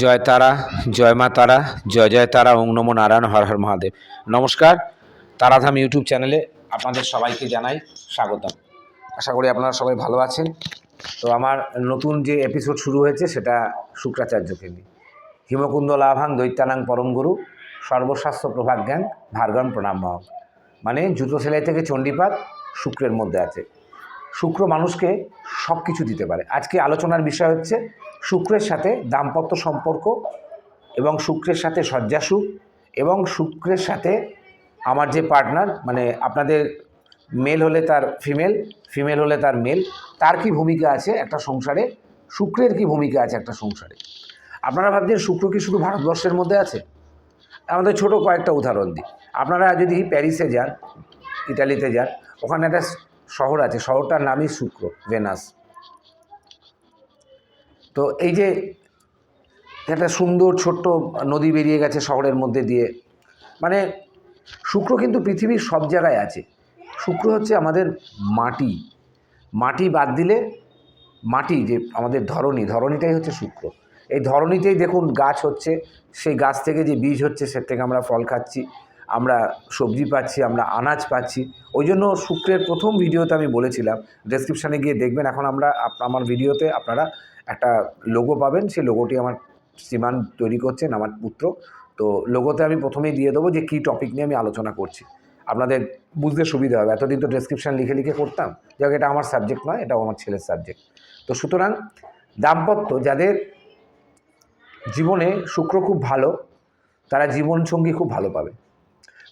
জয় তারা, জয় মা তারা, জয় জয় তারা, ওং নমো নারায়ণ, হর হর মহাদেব। নমস্কার, তারাধাম ইউটিউব চ্যানেলে আপনাদের সবাইকে জানাই স্বাগতম। আশা করি আপনারা সবাই ভালো আছেন। তো আমার নতুন যে এপিসোড শুরু হয়েছে, সেটা শুক্রাচার্যকে নিয়ে। হিমকুন্দ লাভাং দৈত্যানাং পরম গুরু প্রভাগ জ্ঞান, ভার্গন প্রণাম মহক। মানে জুতো সেলাই থেকে চণ্ডীপাত শুক্রের মধ্যে আছে। শুক্র মানুষকে সব কিছু দিতে পারে। আজকে আলোচনার বিষয় হচ্ছে শুক্রের সাথে দাম্পত্য সম্পর্ক এবং শুক্রের সাথে শয্যাসুখ এবং শুক্রের সাথে আমার যে পার্টনার মানে আপনাদের মেল হলে তার ফিমেল ফিমেল হলে তার মেল তার কি ভূমিকা আছে একটা সংসারে? শুক্রের কি ভূমিকা আছে একটা সংসারে? আপনারা ভাবছেন শুক্র কি শুধু ভারতবর্ষের মধ্যে আছে? আমাদের ছোট কয়েকটা উদাহরণ দিই। আপনারা যদি প্যারিসে যান ইটালিতে যান, ওখানে একটা শহর আছে, শহরটার নামই শুক্র, ভেনাস। তো এই যে একটা সুন্দর ছোট্ট নদী বেরিয়ে গেছে শহরের মধ্যে দিয়ে মানে শুক্র কিন্তু পৃথিবীর সব জায়গায় আছে। শুক্র হচ্ছে আমাদের মাটি। মাটি বাদ দিলে মাটি যে আমাদের ধরণী, ধরণীটাই হচ্ছে শুক্র। এই ধরণীতেই দেখুন গাছ হচ্ছে, সেই গাছ থেকে যে বীজ হচ্ছে সে থেকে আমরা ফল খাচ্ছি, আমরা সবজি পাচ্ছি, আমরা আনাজ পাচ্ছি। ওই জন্য শুক্রের প্রথম ভিডিওতে আমি বলেছিলাম ডেসক্রিপশানে গিয়ে দেখবেন, এখন আমরা আমার ভিডিওতে আপনারা একটা লোগো পাবেন, সেই লোগোটি আমার শ্রীমান তৈরি করছেন, আমার পুত্র। তো লোগোতে আমি প্রথমেই দিয়ে দেবো যে কী টপিক নিয়ে আমি আলোচনা করছি। আপনাদের বুঝতে সুবিধা হবে। এতদিন তো ডেসক্রিপশান লিখে লিখে করতাম। যাক, এটা আমার সাবজেক্ট নয়, এটাও আমার ছেলের সাবজেক্ট তো সুতরাং দাম্পত্য যাদের জীবনে শুক্র খুব ভালো, তারা জীবনসঙ্গী খুব ভালো পাবে।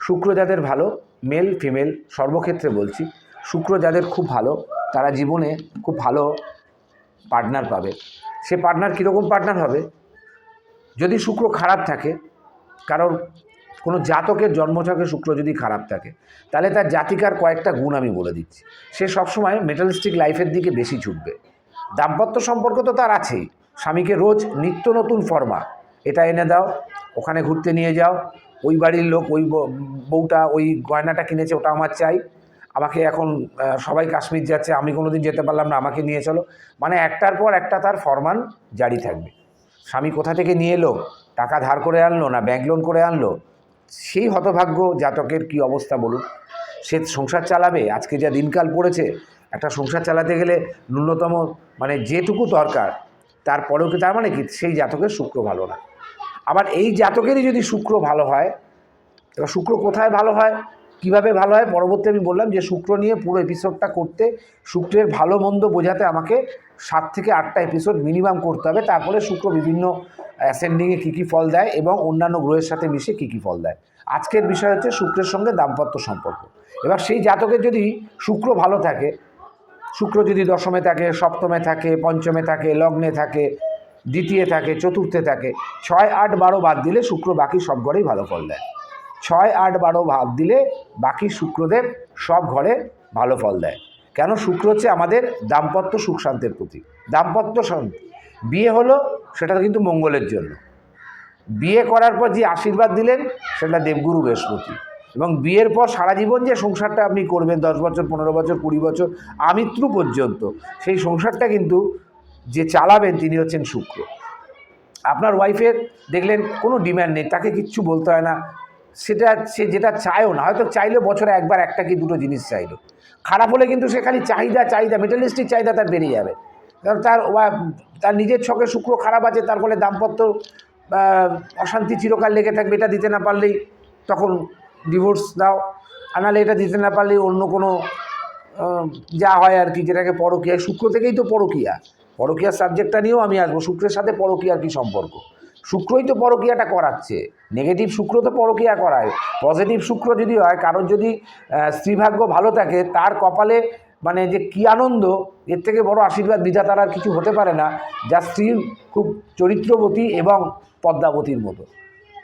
শুক্র যাদের ভালো মেল ফিমেল সর্বক্ষেত্রে বলছি, শুক্র যাদের খুব ভালো, তারা জীবনে খুব ভালো পার্টনার পাবে। সে পার্টনার কীরকম পার্টনার হবে? যদি শুক্র খারাপ থাকে, কারোর কোনো জাতকের জন্ম জন্মছকে শুক্র যদি খারাপ থাকে, তাহলে তার জাতিকার কয়েকটা গুণ আমি বলে দিচ্ছি। সে সবসময় মেটালিস্টিক লাইফের দিকে বেশি ছুটবে। দাম্পত্য সম্পর্ক তো তার আছেই। স্বামীকে রোজ নিত্য নতুন ফর্মা। এটা এনে দাও, ওখানে ঘুরতে নিয়ে যাও। ওই বাড়ির লোক, ওই বউটা, ওই গয়নাটা কিনেছে, ওটা আমার চাই। আমাকে এখন সবাই কাশ্মীর যাচ্ছে, আমি কোনো দিন যেতে পারলাম না, আমাকে নিয়ে চলো। মানে একটার পর একটা তার ফরমান জারি থাকবে। স্বামী কোথা থেকে নিয়ে এলো? টাকা ধার করে আনলো না ব্যাংক লোন করে আনলো? সেই হতভাগ্য জাতকের কি অবস্থা বলুন? সে সংসার চালাবে, আজকে যা দিনকাল পড়েছে, একটা সংসার চালাতে গেলে ন্যূনতম মানে যেটুকু দরকার, তারপরেও কি, তার মানে কি, সেই জাতকের শুক্র ভালো না। আবার এই জাতকেরই যদি শুক্র ভালো হয়, এবার শুক্র কোথায় ভালো হয়? কীভাবে ভালো হয় পরবর্তী আমি বললাম যে শুক্র নিয়ে পুরো এপিসোডটা করতে, শুক্রের ভালো মন্দ বোঝাতে আমাকে সাত থেকে আটটা এপিসোড মিনিমাম করতে হবে। তারপরে শুক্র বিভিন্ন অ্যাসেন্ডিংয়ে কী কী ফল দেয় এবং অন্যান্য গ্রহের সাথে মিশে কী কী ফল দেয়। আজকের বিষয় হচ্ছে শুক্রের সঙ্গে দাম্পত্য সম্পর্ক। এবার সেই জাতকের যদি শুক্র ভালো থাকে, শুক্র যদি দশমে থাকে, সপ্তমে থাকে, পঞ্চমে থাকে, লগ্নে থাকে, দ্বিতীয় থাকে, চতুর্থে থাকে, ছয়, আট, বারো বাদ দিলে শুক্র বাকি সব ঘরেই ভালো ফল দেয়। ছয় আট বারো ভাগ দিলে বাকি শুক্রদেব সব ঘরে ভালো ফল দেয়। কেন শুক্র হচ্ছে আমাদের দাম্পত্য সুখ শান্তির প্রতি দাম্পত্য শান্তি। বিয়ে হলো সেটা কিন্তু মঙ্গলের জন্য। বিয়ে করার পর যে আশীর্বাদ দিলেন সেটা দেবগুরু বৃহস্পতি। এবং বিয়ের পর সারা জীবন যে সংসারটা আপনি করবেন, দশ বছর, পনেরো বছর, কুড়ি বছর আমৃত্যু পর্যন্ত, সেই সংসারটা কিন্তু যে চালাবেন তিনি হচ্ছেন শুক্র। আপনার ওয়াইফের দেখলেন কোনো ডিম্যান্ড নেই, তাকে কিচ্ছু বলতে হয় না। সেটা, সে যেটা চায়ও না, হয়তো চাইলে বছরে একবার একটা কি দুটো জিনিস চাইলো। খারাপ হলে কিন্তু সে খালি চাহিদা চাহিদা মেটালিস্টিক চাহিদা তার বেড়ে যাবে। কারণ তার তার নিজের ছকে শুক্র খারাপ আছে, তার ফলে দাম্পত্য অশান্তি চিরকাল লেগে থাকবে, এটা দিতে না পারলেই তখন ডিভোর্স দাও। আর নাহলে এটা দিতে না পারলেই অন্য কোনো যা হয় আর কি, যেটাকে পরকীয়া, শুক্র থেকেই তো পরকীয়া। পরকীয়ার সাবজেক্টটা নিয়েও আমি আসব, শুক্রের সাথে পরকীয়ার কি সম্পর্ক? শুক্রই তো পরকীয়াটা করাচ্ছে। নেগেটিভ শুক্র তো পরকীয়া করায়। পজিটিভ শুক্র যদি হয়, কারোর যদি স্ত্রীভাগ্য ভালো থাকে, তার কপালে মানে যে কী আনন্দ, এর থেকে বড় আশীর্বাদ বিধাতার আর কিছু হতে পারে না। যা স্ত্রীর খুব চরিত্রবতী এবং পদ্মাবতীর মতো।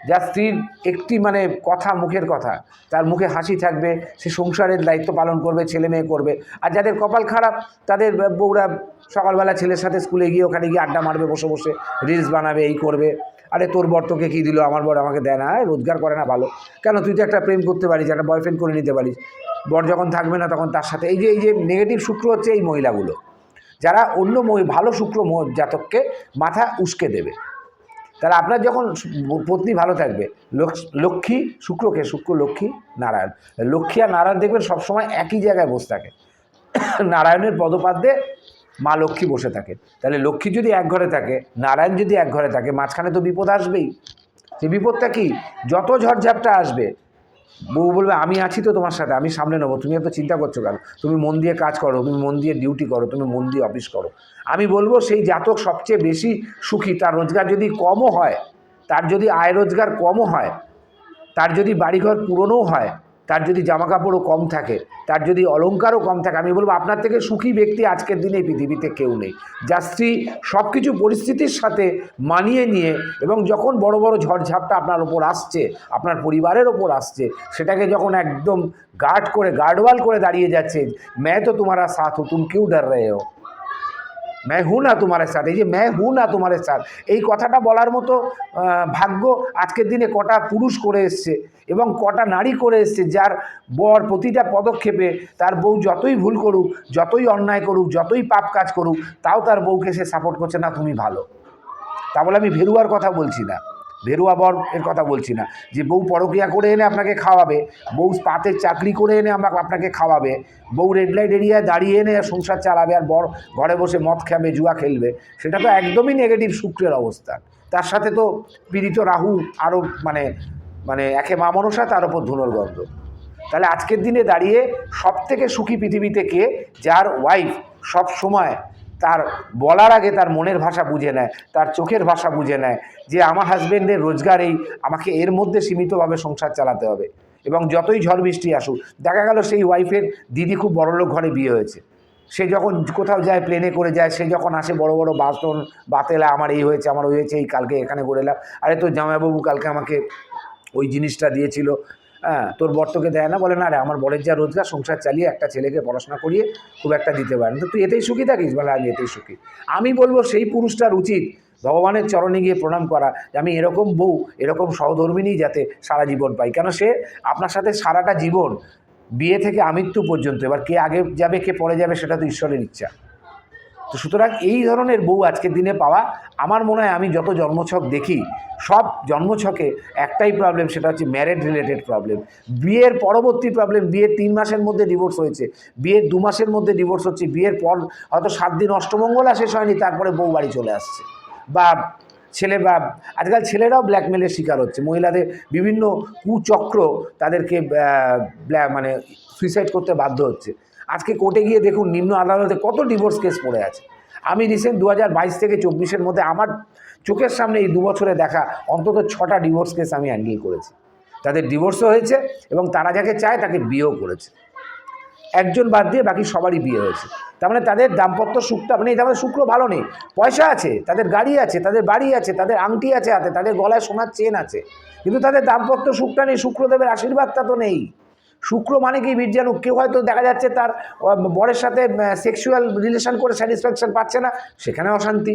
যার স্ত্রীর একটি মানে কথা, মুখের কথা। তার মুখে হাসি থাকবে, সে সংসারের দায়িত্ব পালন করবে, ছেলে মেয়ে করবে। আর যাদের কপাল খারাপ, তাদের বউরা সকালবেলা ছেলের সাথে স্কুলে গিয়ে ওখানে গিয়ে আড্ডা মারবে, বসে বসে রিলস বানাবে, এই করবে। আরে, তোর বর তোকে কী দিল? আমার বর আমাকে দেয় না। রোজগার করে না, ভালো। কেন? তুই তো একটা প্রেম করতে পারিস, একটা বয়ফ্রেন্ড করে নিতে পারিস। বর যখন থাকবে না, তখন তার সাথে এই যে এই যে নেগেটিভ শুক্র হচ্ছে এই মহিলাগুলো। যারা অন্য ভালো শুক্র জাতককে মাথা উস্কে দেবে। তাহলে আপনার যখন পত্নী ভালো থাকবে, লক্ষ- লক্ষ্মী শুক্রকে শুক্র, লক্ষ্মী, নারায়ণ। লক্ষ্মী আর নারায়ণ দেখবেন সবসময় একই জায়গায় বসে থাকে। নারায়ণের পদপাদ্যে মা লক্ষ্মী বসে থাকে। তাহলে লক্ষ্মী যদি এক ঘরে থাকে, নারায়ণ যদি এক ঘরে থাকে, মাঝখানে তো বিপদ আসবেই। সে বিপদটা কি? যত ঝড়ঝাপটা আসবে বউ বলবে, আমি আছি তো তোমার সাথে, আমি সামনে নেব। তুমি এত চিন্তা করছ কেন? তুমি মন দিয়ে কাজ করো, তুমি মন দিয়ে ডিউটি করো, তুমি মন দিয়ে অফিস করো। আমি বলব, সেই জাতক সবচেয়ে বেশি সুখী। তার রোজগার যদি কমও হয়, তার যদি আয় রোজগার কমও হয়, তার যদি বাড়িঘর পুরনোও হয় তার যদি জামা কাপড়ও কম থাকে, তার যদি অলংকারও কম থাকে, আমি বলব আপনার থেকে সুখী ব্যক্তি আজকের দিনে পৃথিবীতে কেউ নেই। যার স্ত্রী সব কিছু পরিস্থিতির সাথে মানিয়ে নিয়ে এবং যখন বড় বড় ঝড়ঝাপটা আপনার ওপর আসছে, আপনার পরিবারের ওপর আসছে, সেটাকে যখন একদম গার্ড করে, গার্ডওয়াল করে দাঁড়িয়ে যাচ্ছে मैं তো তোমারা সাথ হো কিউ ডর হো? ম্যায় হু না তোমার সাথ এই যে ম্যায় হু না তোমার সাথ এই কথাটা বলার মতো ভাগ্য আজকের দিনে কটা পুরুষ করে এসছে এবং কটা নারী করে এসছে যার বর প্রতিটা পদক্ষেপে তার বউ যতই ভুল করুক, যতই অন্যায় করুক, যতই পাপ কাজ করুক, তাও তার বউকে সে সাপোর্ট করছে না, তুমি ভালো। তা বলে আমি ভেরুয়ার কথা বলছি না। ভেরুয়া বর এর কথা বলছি না। যে বউ পরক্রিয়া করে এনে আপনাকে খাওয়াবে, বউ পাতের চাকরি করে এনে আমরা আপনাকে খাওয়াবে, বউ রেড লাইট এরিয়ায় দাঁড়িয়ে এনে সংসার চালাবে আর বর ঘরে বসে মদ খাবে, জুয়া খেলবে, সেটা তো একদমই নেগেটিভ শুক্রের অবস্থা। তার সাথে তো পীড়িত রাহু আরও মানে মানে একে মা মনসা, তার ওপর ধুনোর গন্ধ। তাহলে আজকের দিনে দাঁড়িয়ে সব থেকে সুখী পৃথিবীতে কে? যার ওয়াইফ সব সময় তার বলার আগে তার মনের ভাষা বুঝে নেয়, তার চোখের ভাষা বুঝে নেয় যে আমার হাজব্যান্ডের রোজগার এই, আমাকে এর মধ্যে সীমিতভাবে সংসার চালাতে হবে। এবং যতই ঝড় বৃষ্টি আসুক, দেখা গেল সেই ওয়াইফের দিদি খুব বড়লোক ঘরে বিয়ে হয়েছে। সে যখন কোথাও যায় প্লেনে করে যায়, সে যখন আসে বড় বড় বাসন, বাতেলা, আমার এই হয়েছে, আমার ওই হয়েছে, এই কালকে এখানে করে এলাম। আরে তো জামাইবাবু কালকে আমাকে ওই জিনিসটা দিয়েছিল হ্যাঁ তোর বর তোকে দেয় না, বলে, না রে, আমার বরের যা রোজগার, সংসার চালিয়ে একটা ছেলেকে পড়াশোনা করিয়ে খুব একটা দিতে পারে না। তো তুই এতেই সুখী থাকিস? বলে, আমি এতেই সুখী। আমি বলব, সেই পুরুষটার উচিত ভগবানের চরণে গিয়ে প্রণাম করা যে, আমি এরকম বউ, এরকম সহধর্মিনী যাতে সারা জীবন পাই। কেন সে আপনার সাথে সারাটা জীবন বিয়ে থেকে আমৃত্যু পর্যন্ত, এবার কে আগে যাবে, কে পরে যাবে, সেটা তো ঈশ্বরের ইচ্ছা। তো সুতরাং এই ধরনের বউ আজকের দিনে পাওয়া, আমার মনে হয় আমি যত জন্মছক দেখি, সব জন্মছকে একটাই প্রবলেম সেটা হচ্ছে ম্যারেড রিলেটেড প্রবলেম বিয়ের পরবর্তী প্রবলেম বিয়ের তিন মাসের মধ্যে ডিভোর্স হয়েছে, বিয়ের দু মাসের মধ্যে ডিভোর্স হচ্ছে, বিয়ের পর হয়তো সাত দিন অষ্টমঙ্গলা শেষ হয়নি, তারপরে বউ বাড়ি চলে আসছে। বা ছেলে বা, আজকাল ছেলেরাও ব্ল্যাকমেলের শিকার হচ্ছে, মহিলাদের বিভিন্ন কুচক্র তাদেরকে মানে সুইসাইড করতে বাধ্য হচ্ছে। আজকে কোর্টে গিয়ে দেখুন নিম্ন আদালতে কত ডিভোর্স কেস পড়ে আছে। আমি রিসেন্ট দু হাজার বাইশ থেকে চব্বিশের মধ্যে আমার চোখের সামনে এই দু বছরে দেখা অন্তত ছটা ডিভোর্স কেস আমি হ্যান্ডেল করেছি। তাদের ডিভোর্সও হয়েছে এবং তারা যাকে চায় তাকে বিয়েও করেছে। একজন বাদ দিয়ে বাকি সবারই বিয়ে হয়েছে। তার মানে তাদের দাম্পত্য সুখটা মানে তাদের শুক্র ভালো নেই। পয়সা আছে, তাদের গাড়ি আছে, তাদের বাড়ি আছে, তাদের আংটি আছে হাতে, তাদের গলায় সোনার চেন আছে। কিন্তু তাদের দাম্পত্য সুখটা নেই, শুক্রদেবের আশীর্বাদটা তো নেই। শুক্র মানে কি বীর্যাণু কেউ হয়তো দেখা যাচ্ছে তার বরের সাথে সেক্সুয়াল রিলেশন করে স্যাটিসফ্যাকশান পাচ্ছে না, সেখানে অশান্তি।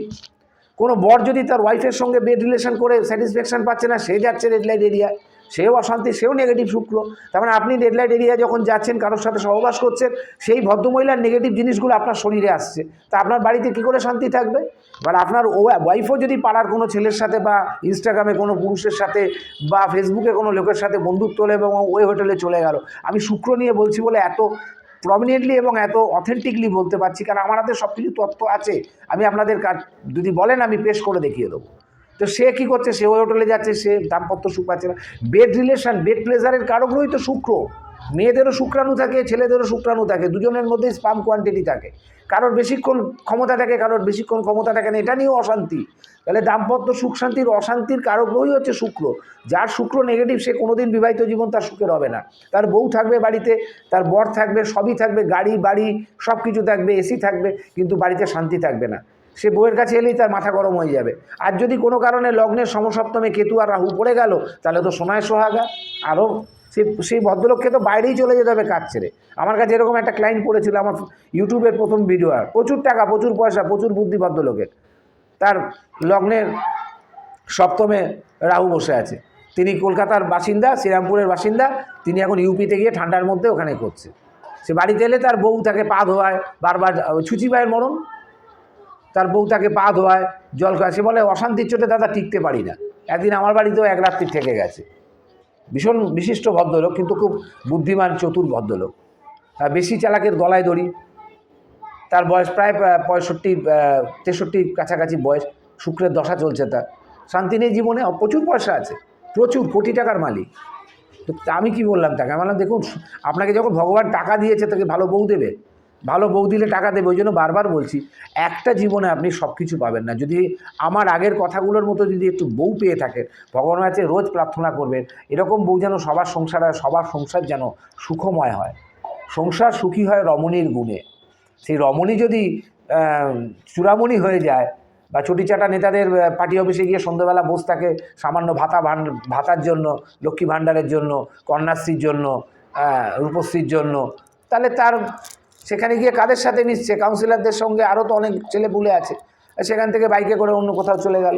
কোনো বর যদি তার ওয়াইফের সঙ্গে বেড রিলেশন করে স্যাটিসফ্যাকশান পাচ্ছে না, সে যাচ্ছে রেড লাইট এরিয়া সেও অশান্তি, সেও নেগেটিভ শুক্র তার মানে আপনি রেড লাইট এরিয়া যখন যাচ্ছেন, কারোর সাথে সহবাস করছেন, সেই ভদ্রমহিলার নেগেটিভ জিনিসগুলো আপনার শরীরে আসছে। তা আপনার বাড়িতে কী করে শান্তি থাকবে? এবার আপনার ওয়াইফও যদি পাড়ার কোনো ছেলের সাথে বা ইনস্টাগ্রামে কোনো পুরুষের সাথে বা ফেসবুকে কোনো লোকের সাথে বন্ধুত্ব হলে এবং ওই হোটেলে চলে গেল, আমি শুক্র নিয়ে বলছি বলে এত প্রমিনেন্টলি এবং এত অথেন্টিকলি বলতে পারছি, কারণ আমার হাতে সব কিছু তথ্য আছে। আমি আপনাদের যদি বলেন আমি পেশ করে দেখিয়ে দেবো। তো সে কী করছে? সে ওই হোটেলে যাচ্ছে, সে দাম্পত্য সুখ পাচ্ছে না। বেড রিলেশন বেড প্লেজারের কারকগুলোই তো শুক্র। মেয়েদেরও শুক্রাণু থাকে, ছেলেদেরও শুক্রাণু থাকে, দুজনের মধ্যে স্পাম কোয়ান্টিটি থাকে। কারোর বেশিক্ষণ ক্ষমতা থাকে, কারোর বেশিক্ষণ ক্ষমতা থাকে না, এটা নিয়েও অশান্তি। তাহলে দাম্পত্য সুখ শান্তির অশান্তির কারকগুলোই হচ্ছে শুক্র। যার শুক্র নেগেটিভ সে কোনোদিন বিবাহিত জীবন তার সুখের হবে না। তার বউ থাকবে বাড়িতে, তার বর থাকবে, সবই থাকবে, গাড়ি, বাড়ি সব কিছু থাকবে এসি থাকবে, কিন্তু বাড়িতে শান্তি থাকবে না। সে বউয়ের কাছে এলেই তার মাথা গরম হয়ে যাবে। আর যদি কোনো কারণে লগ্নের সমসপ্তমে কেতু আর রাহু পড়ে গেল, তাহলে তো সোনায় সোহাগা। আরও সেই সেই ভদ্রলোককে তো বাইরেই চলে যেতে হবে কাজ ছেড়ে। আমার কাছে এরকম একটা ক্লায়েন্ট পড়েছিল আমার ইউটিউবের প্রথম ভিডিও আর। প্রচুর টাকা, প্রচুর পয়সা, প্রচুর বুদ্ধি ভদ্রলোকের। তার লগ্নের সপ্তমে রাহু বসে আছে। তিনি কলকাতার বাসিন্দা, শ্রীরামপুরের বাসিন্দা। তিনি এখন ইউপিতে গিয়ে ঠান্ডার মধ্যে ওখানে করছে। সে বাড়িতে এলে তার বউ তাকে পা ধোয়ায়, বারবার ছুচি ভাইয়ের মরণ। তার বউ তাকে পা ধোয়ায় জল খায়। সে বলে, অশান্তির চোটে দাদা টিকতে পারি না। একদিন আমার বাড়িতেও এক রাত্রি থেকে গেছে। ভীষণ বিশিষ্ট ভদ্রলোক, কিন্তু খুব বুদ্ধিমান, চতুর ভদ্রলোক। বেশি চালাকের গলায় দড়ি। তার বয়স প্রায় পঁয়ষট্টি তেষট্টির কাছাকাছি বয়স। শুক্রের দশা চলছে তার। শান্তি নেই জীবনে প্রচুর পয়সা আছে। প্রচুর, কোটি টাকার মালিক। তো আমি কি বললাম তাকে? আমি বললাম, দেখুন, আপনাকে যখন ভগবান টাকা দিয়েছে, তাকে ভালো বউ দেবে। ভালো বউ দিলে টাকা দেবে, ওই জন্য বারবার বলছি, একটা জীবনে আপনি সব কিছু পাবেন না। যদি আমার আগের কথাগুলোর মতো যদি একটু বউ পেয়ে থাকেন ভগবানের কাছে রোজ প্রার্থনা করবেন, এরকম বউ যেন সবার সংসার হয় সবার সংসার যেন সুখময় হয়। সংসার সুখী হয় রমণীর গুণে। সেই রমণী যদি চূড়ামণি হয়ে যায় বা চটিচাটা নেতাদের পার্টি অফিসে গিয়ে সন্ধ্যেবেলা বসে থাকে সামান্য ভাতা ভাতার জন্য, লক্ষ্মী ভাণ্ডারের জন্য, কন্যাশ্রীর জন্য রূপশ্রীর জন্য, তাহলে তার সেখানে গিয়ে কাদের সাথে মিশছে? কাউন্সিলরদের সঙ্গে আরও তো অনেক ছেলেপুলে আছে। সেখান থেকে বাইকে করে অন্য কোথাও চলে গেল।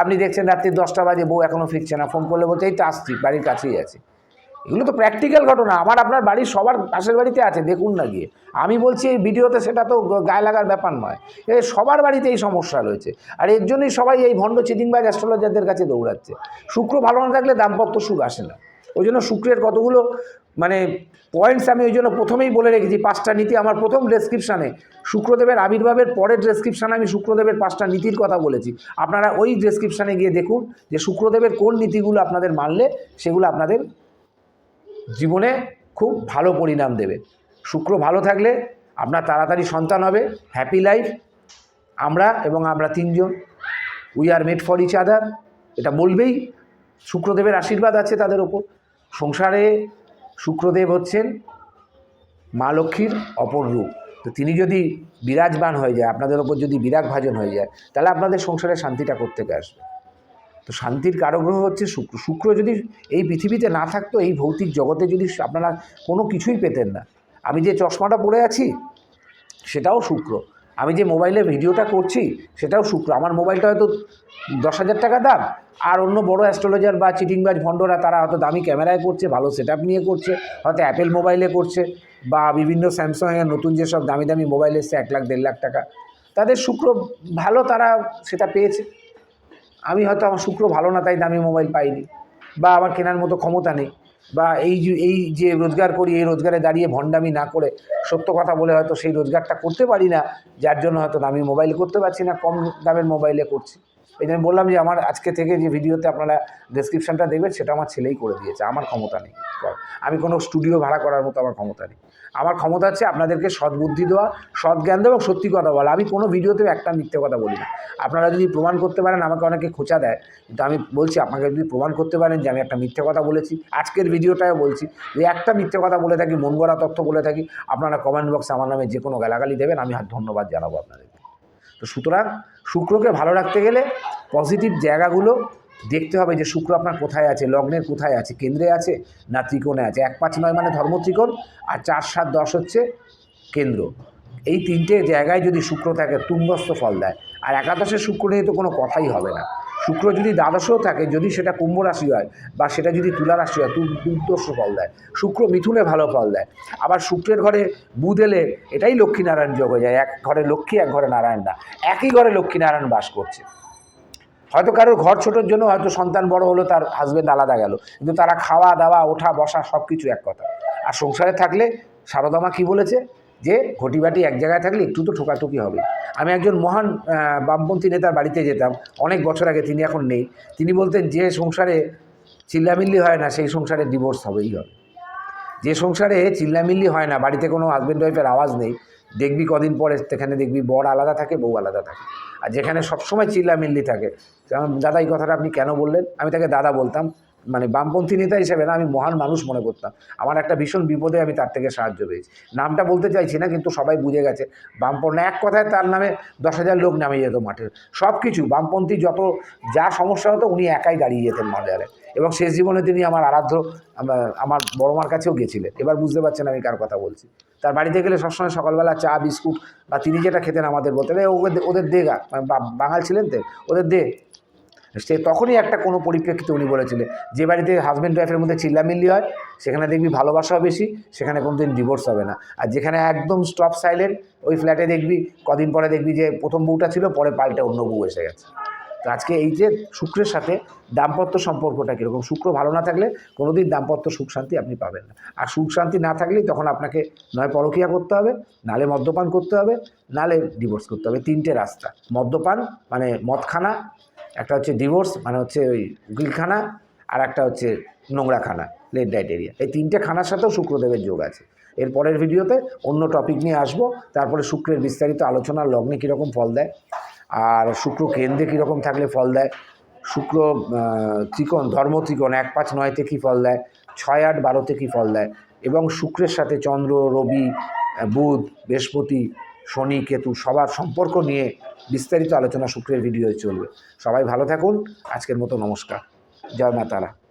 আপনি দেখছেন রাত্রি দশটা বাজে, বউ এখনও ফিরছে না। ফোন করলে বলছে, এই তো আসছি, বাড়ির কাছেই আছে। এগুলো তো প্র্যাকটিক্যাল ঘটনা। আমার আপনার বাড়ির সবার পাশের বাড়িতে আছে, দেখুন না গিয়ে। আমি বলছি, এই ভিডিওতে সেটা তো গায়ে লাগার ব্যাপার নয়। এ সবার বাড়িতে এই সমস্যা রয়েছে। আর এর জন্যই সবাই এই ভণ্ড চিটিংবাজ অ্যাস্ট্রোলজারদের কাছে দৌড়াচ্ছে। শুক্র ভালো না থাকলে দাম্পত্য সুখ আসে না। ওই জন্য শুক্রের কতগুলো মানে পয়েন্টস আমি ওই জন্য প্রথমেই বলে রেখেছি, পাঁচটা নীতি আমার প্রথম ডেসক্রিপশানে শুক্রদেবের আবির্ভাবের পরের ডেসক্রিপশানে আমি শুক্রদেবের পাঁচটা নীতির কথা বলেছি। আপনারা ওই ডেসক্রিপশানে গিয়ে দেখুন যে শুক্রদেবের কোন নীতিগুলো আপনাদের মানলে সেগুলো আপনাদের জীবনে খুব ভালো পরিণাম দেবে। শুক্র ভালো থাকলে আপনার তাড়াতাড়ি সন্তান হবে হ্যাপি লাইফ আমরা এবং আমরা তিনজন। We are made for each other এটা বলবেই। শুক্রদেবের আশীর্বাদ আছে তাদের ওপর। সংসারে শুক্রদেব হচ্ছেন মা লক্ষ্মীর অপর রূপ। তো তিনি যদি বিরাজমান হয়ে যায়, আপনাদের ওপর যদি বিরাগ ভাজন হয়ে যায়, তাহলে আপনাদের সংসারে শান্তিটা করতে আসবে? তো শান্তির কারগ্রহ হচ্ছে শুক্র। শুক্র যদি এই পৃথিবীতে না থাকতো, এই ভৌতিক জগতে যদি আপনারা কোনো কিছুই পেতেন না। আমি যে চশমাটা পরে আছি, সেটাও শুক্র। আমি যে মোবাইলে ভিডিওটা করছি, সেটাও শুক্র। আমার মোবাইলটা হয়তো দশ হাজার টাকা দাম। আর অন্য বড় অ্যাস্ট্রোলজার বা চিটিংবাজ ভণ্ডরা, তারা হয়তো দামি ক্যামেরায় করছে, ভালো সেট নিয়ে করছে, হয়তো অ্যাপেল মোবাইলে করছে, বা বিভিন্ন স্যামসাংয়ের নতুন যেসব দামি দামি মোবাইল এসছে, এক লাখ, দেড় লাখ টাকা। তাদের শুক্র ভালো, তারা সেটা পেয়েছে। আমি হয়তো আমার শুক্র ভালো না, তাই দামি মোবাইল পাইনি, বা আমার কেনার মতো ক্ষমতা নেই। বা এই যে এই যে রোজগার করি, এই রোজগারে দাঁড়িয়ে ভণ্ডামি না করে সত্য কথা বলে হয়তো সেই রোজগারটা করতে পারি না, যার জন্য হয়তো দামি মোবাইল করতে পারছি না, কম দামের মোবাইলে করছি। এই জন্য বললাম যে আমার আজকে থেকে যে ভিডিওতে আপনারা ডেসক্রিপশনটা দেখবেন, সেটা আমার ছেলেই করে দিয়েছে। আমার ক্ষমতা নেই। আমি কোনো স্টুডিও ভাড়া করার মতো আমার ক্ষমতা নেই। আমার ক্ষমতা হচ্ছে আপনাদেরকে সদ্বুদ্ধি দেওয়া সৎ জ্ঞান দেওয়া এবং সত্যি কথা বলা। আমি কোনো ভিডিওতেও একটা মিথ্যে কথা বলি না। আপনারা যদি প্রমাণ করতে পারেন, আমাকে অনেকে খোঁচা দেয়, কিন্তু আমি বলছি, আপনাকে যদি প্রমাণ করতে পারেন যে আমি একটা মিথ্যে কথা বলেছি, আজকের ভিডিওটাও বলছি যে একটা মিথ্যে কথা বলে থাকি, মন গড়া তথ্য বলে থাকি, আপনারা কমেন্ট বক্সে আমার নামে যে কোনো গালাগালি দেবেন, আমি ধন্যবাদ জানাব আপনাদেরকে তো সুতরাং শুক্রকে ভালো রাখতে গেলে পজিটিভ জায়গাগুলো দেখতে হবে যে শুক্র আপনার কোথায় আছে, লগ্নের কোথায় আছে, কেন্দ্রে আছে না ত্রিকোণে আছে? এক পাঁচ নয় মানে ধর্ম ত্রিকোণ আর চার সাত দশ হচ্ছে কেন্দ্র। এই তিনটে জায়গায় যদি শুক্র থাকে, তুঙ্গস্থ ফল দেয়। আর একাদশের শুক্র নিয়ে তো কোনো কথাই হবে না। শুক্র যদি দ্বাদশেও থাকে, যদি সেটা কুম্ভ রাশি হয় বা সেটা যদি তুলা রাশি হয় দুর্দশ ফল দেয়। শুক্র মিথুনে ভালো ফল দেয়। আবার শুক্রের ঘরে বুধ এলে এটাই লক্ষ্মীনারায়ণ যোগ হয়ে যায়। এক ঘরে লক্ষ্মী, এক ঘরে নারায়ণ না একই ঘরে লক্ষ্মীনারায়ণ বাস করছে। হয়তো কারোর ঘর ছোটোর জন্য হয়তো সন্তান বড় হলো, তার হাজবেন্ড আলাদা গেল। কিন্তু তারা খাওয়া, দাওয়া, ওঠা, বসা সব কিছু এক কথা। আর সংসারে থাকলে সারদামা কি বলেছে? যে ঘটিবাটি এক জায়গায় থাকলে একটু তো ঠোকাঠুকি হবে। আমি একজন মহান বামপন্থী নেতার বাড়িতে যেতাম, অনেক বছর আগে, তিনি এখন নেই। তিনি বলতেন, যে সংসারে চিল্লামিল্লি হয় না, সেই সংসারে ডিভোর্স হবেই হবে। যে সংসারে চিল্লামিল্লি হয় না, বাড়িতে কোনো হাজব্যান্ড ওয়াইফের আওয়াজ নেই, দেখবি কদিন পরে সেখানে দেখবি বর আলাদা থাকে, বউ আলাদা থাকে। আর যেখানে সবসময় চিল্লামিল্লি থাকে। দাদা, এই কথাটা আপনি কেন বললেন? আমি তাকে দাদা বলতাম। মানে বামপন্থী নেতা হিসেবে না আমি মহান মানুষ মনে করতাম। আমার একটা ভীষণ বিপদে আমি তার থেকে সাহায্য পেয়েছি। নামটা বলতে চাইছি না কিন্তু সবাই বুঝে গেছে। বামপন্থী এক কথায় তার নামে দশ হাজার লোক নামিয়ে যেত মাঠে। সব কিছু বামপন্থী যত যা সমস্যা হতো উনি একাই দাঁড়িয়ে যেতেন মাজারে এবং শেষ জীবনে তিনি আমার আরাধ্য আমার- আমার বড় মার কাছেও গেছিলেন। এবার বুঝতে পারছেন আমি কার কথা বলছি। তার বাড়িতে গেলে সবসময় সকালবেলা চা বিস্কুট বা তিনি যেটা খেতেন আমাদের বলতেন "এ, ওদের ওদের দে বা- বাঙাল ছিলেন তো? ওদের দে। সে তখনই একটা কোনো পরিপ্রেক্ষিতে উনি বলেছিলেন, যে বাড়িতে হাজব্যান্ড ওয়াইফের মধ্যে চিল্লামিল্লি হয়, সেখানে দেখবি ভালোবাসাও বেশি, সেখানে কোনোদিন ডিভোর্স হবে না। আর যেখানে একদম স্টপ সাইলেন্ট ওই ফ্ল্যাটে দেখবি, কদিন পরে দেখবি যে প্রথম বউটা ছিল, পরে পাল্টে অন্য বউ এসে গেছে। তো আজকে এই যে শুক্রের সাথে দাম্পত্য সম্পর্কটা কীরকম, শুক্র ভালো না থাকলে কোনোদিন দাম্পত্য সুখ শান্তি আপনি পাবেন না। আর সুখ শান্তি না থাকলেই তখন আপনাকে নয় পরকিয়া করতে হবে, নালে মদ্যপান করতে হবে, নালে ডিভোর্স করতে হবে। তিনটে রাস্তা, মদ্যপান মানে মদখানা একটা হচ্ছে ডিভোর্স মানে হচ্ছে ওই উকিলখানা আর একটা হচ্ছে নোংরাখানা লেট ডাইট এরিয়া এই তিনটে খানার সাথেও শুক্রদেবের যোগ আছে। এর পরের ভিডিওতে অন্য টপিক নিয়ে আসব। তারপরে শুক্রের বিস্তারিত আলোচনা, লগ্নে কীরকম ফল দেয়, আর শুক্র কেন্দ্রে কীরকম থাকলে ফল দেয়, শুক্র ত্রিকোণ, ধর্ম ত্রিকোণ, এক পাঁচ নয়তে কী ফল দেয়, ছয় আট বারোতে কী ফল দেয়, এবং শুক্রের সাথে চন্দ্র, রবি বুধ, বৃহস্পতি শনি, কেতু সবার সম্পর্ক নিয়ে বিস্তারিত আলোচনা শুক্রের ভিডিও চলবে। সবাই ভালো থাকুন। আজকের মতো নমস্কার। জয় মা তারা।